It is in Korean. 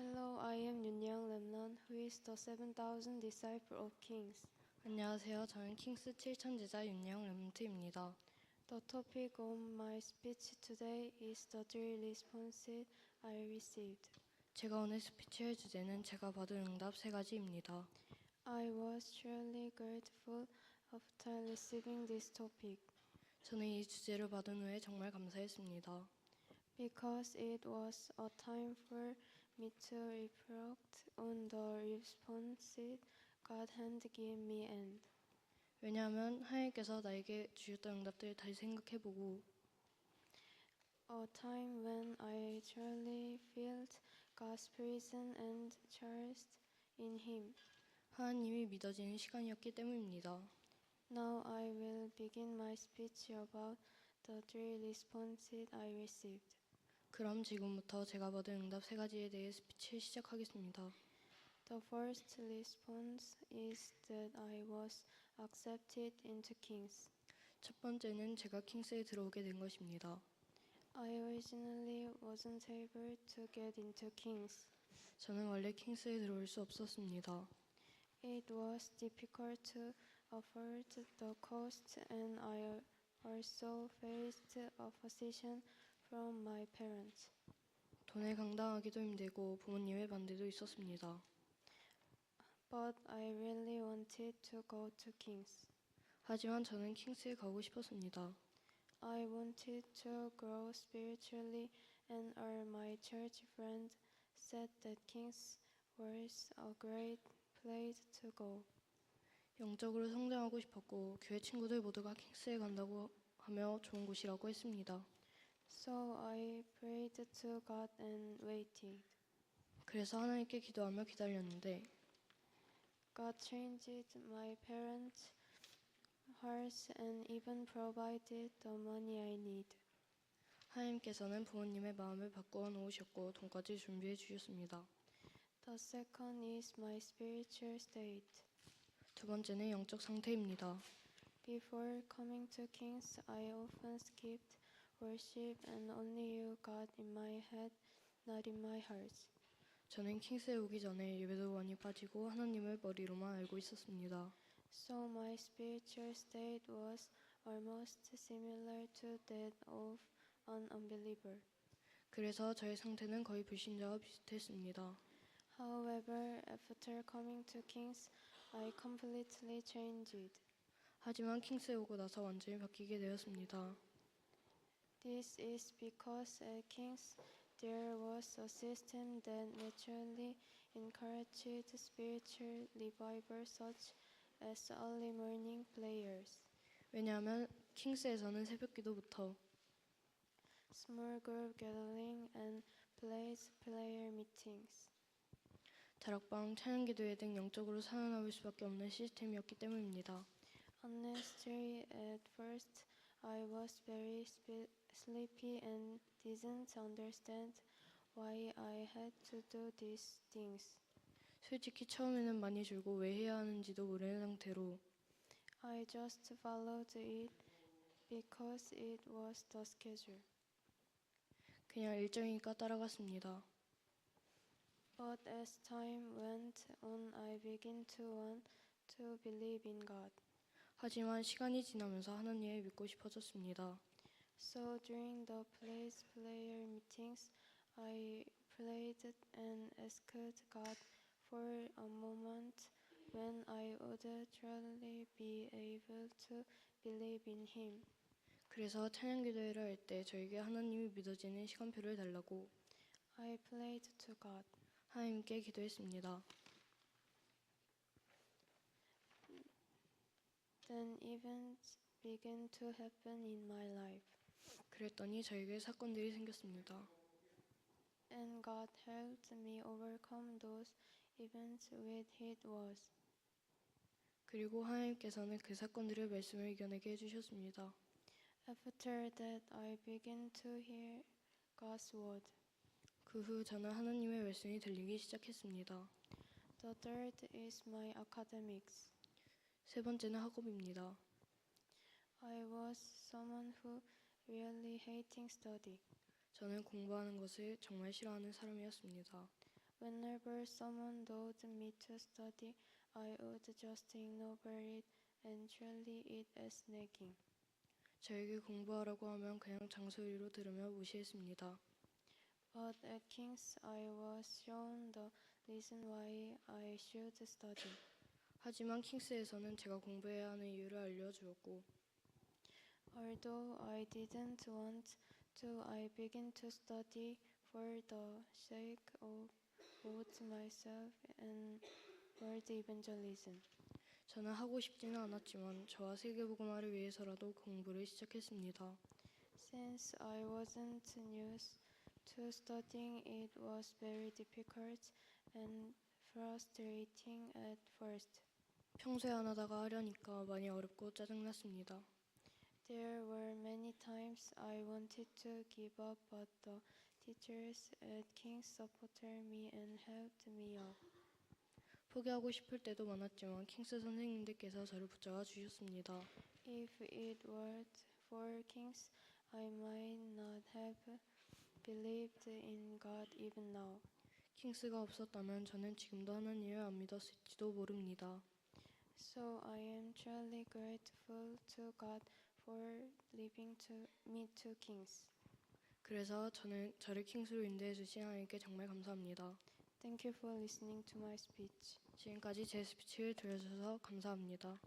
Hello, I am Yunyoung Lemnon, who is the 7,000 disciple of kings. 안녕하세요. 저는 킹스 7천 제자 윤영 렘트입니다. The topic of my speech today is the three responses I received. 제가 오늘 스피치할 주제는 제가 받은 응답 세 가지입니다. I was truly grateful after receiving this topic 저는 이 주제를 받은 후에 정말 감사했습니다. because it was a time for me to reflect on the responses God had given me and 왜냐하면 하나님께서 나에게 주셨던 응답들을 다시 생각해보고 a time when I truly felt God's presence and trust in Him. 하나님이 믿어지는 시간이었기 때문입니다. Now I will begin my speech about the three responses I received. 그럼 지금부터 제가 받은 응답 세 가지에 대해 스피치를 시작하겠습니다. The first response is that I was accepted into Kings. 첫 번째는 제가 킹스에 들어오게 된 것입니다. I originally wasn't able to get into Kings. 저는 원래 킹스에 들어올 수 없었습니다. It was difficult to afford the cost, and I also faced opposition from my parents. 돈에 강당하기도 힘들고 부모님의 반대도 있었습니다. But I really wanted to go to Kings. 하지만 저는 킹스에 가고 싶었습니다. I wanted to grow spiritually, and all my church friends said that Kings was a great place to go. 영적으로 성장하고 싶었고 교회 친구들 모두가 킹스에 간다고 하며 좋은 곳이라고 했습니다. So I prayed to God and waited. 그래서 하나님께 기도하며 기다렸는데 God changed my parents' hearts and even provided the money I need. 하나님께서는 부모님의 마음을 바꾸어 놓으셨고 돈까지 준비해 주셨습니다. The second is my spiritual state. 두 번째는 영적 상태입니다. Before coming to Kings, I often skipped worship and only knew God in my head, not in my heart. 저는 킹스에 오기 전에 예배도 많이 빠지고 하나님을 머리로만 알고 있었습니다. So my spiritual state was almost similar to that of an unbeliever. 그래서 저의 상태는 거의 불신자와 비슷했습니다. However, after coming to Kings, I completely changed. 하지만 킹스에 오고 나서 완전히 바뀌게 되었습니다. This is because at Kings there was a system that naturally encouraged spiritual revival such as early morning prayers, 왜냐하면 킹스에서는 새벽 기도부터 small group gathering, and place prayer meetings. 다락방, 찬양 기도회 등 영적으로 살아남을 수밖에 없는 시스템이었기 때문입니다. Honestly, at first I was very spe- sleepy and didn't understand why I had to do these things. 솔직히 처음에는 많이 줄고 왜 해야 하는지도 모르는 상태로 I just followed it because it was the schedule. 그냥 일정이니까 따라갔습니다. But as time went on, I began to want to believe in God. 하지만 시간이 지나면서 하나님을 믿고 싶어졌습니다. So during the place prayer meetings, I prayed and asked God for a moment when I would truly be able to believe in Him. 그래서 찬양 기도회를 할 때 저에게 하나님이 믿어지는 시간표를 달라고 I prayed to God. 하나님께 기도했습니다. Then events began to happen in my life, 그랬더니 저에게 사건들이 생겼습니다. and God helped me overcome those events with His words. 그리고 하나님께서는 그 사건들의 말씀을 이겨내게 해주셨습니다. After that, I began to hear God's word. 그 후 저는 하나님의 말씀이 들리기 시작했습니다. The third is my academics. 세 번째는 학업입니다. I was someone who really hating study. 저는 공부하는 것을 정말 싫어하는 사람이었습니다. Whenever someone told me to study, I would just ignore it and treat it as nagging. 저에게 공부하라고 하면 그냥 장소리로 들으며 무시했습니다. But at King's, I was shown the reason why I should study. 하지만 킹스에서는 제가 공부해야 하는 이유를 알려주었고 Although I didn't want to, I began to study for the sake of both myself and world evangelism. 저는 하고 싶지는 않았지만 저와 세계복음화를 위해서라도 공부를 시작했습니다. Since I wasn't used to studying, it was very difficult and frustrating at first. 평소에 안 하다가 하려니까 많이 어렵고 짜증났습니다. There were many times I wanted to give up, but the teachers at King's supported me and helped me up. 포기하고 싶을 때도 많았지만 킹스 선생님들께서 저를 붙잡아 주셨습니다. If it weren't for King's, I might not have believed in God even now. 킹스가 없었다면 저는 지금도 하나님을 안 믿었을지도 모릅니다. So I am truly grateful to God for leaving to me to King's. 그래서 저는 저를 킹스로 인도해 주신 하나님께 정말 감사합니다. Thank you for listening to my speech. 지금까지 제 스피치를 들어주셔서 감사합니다.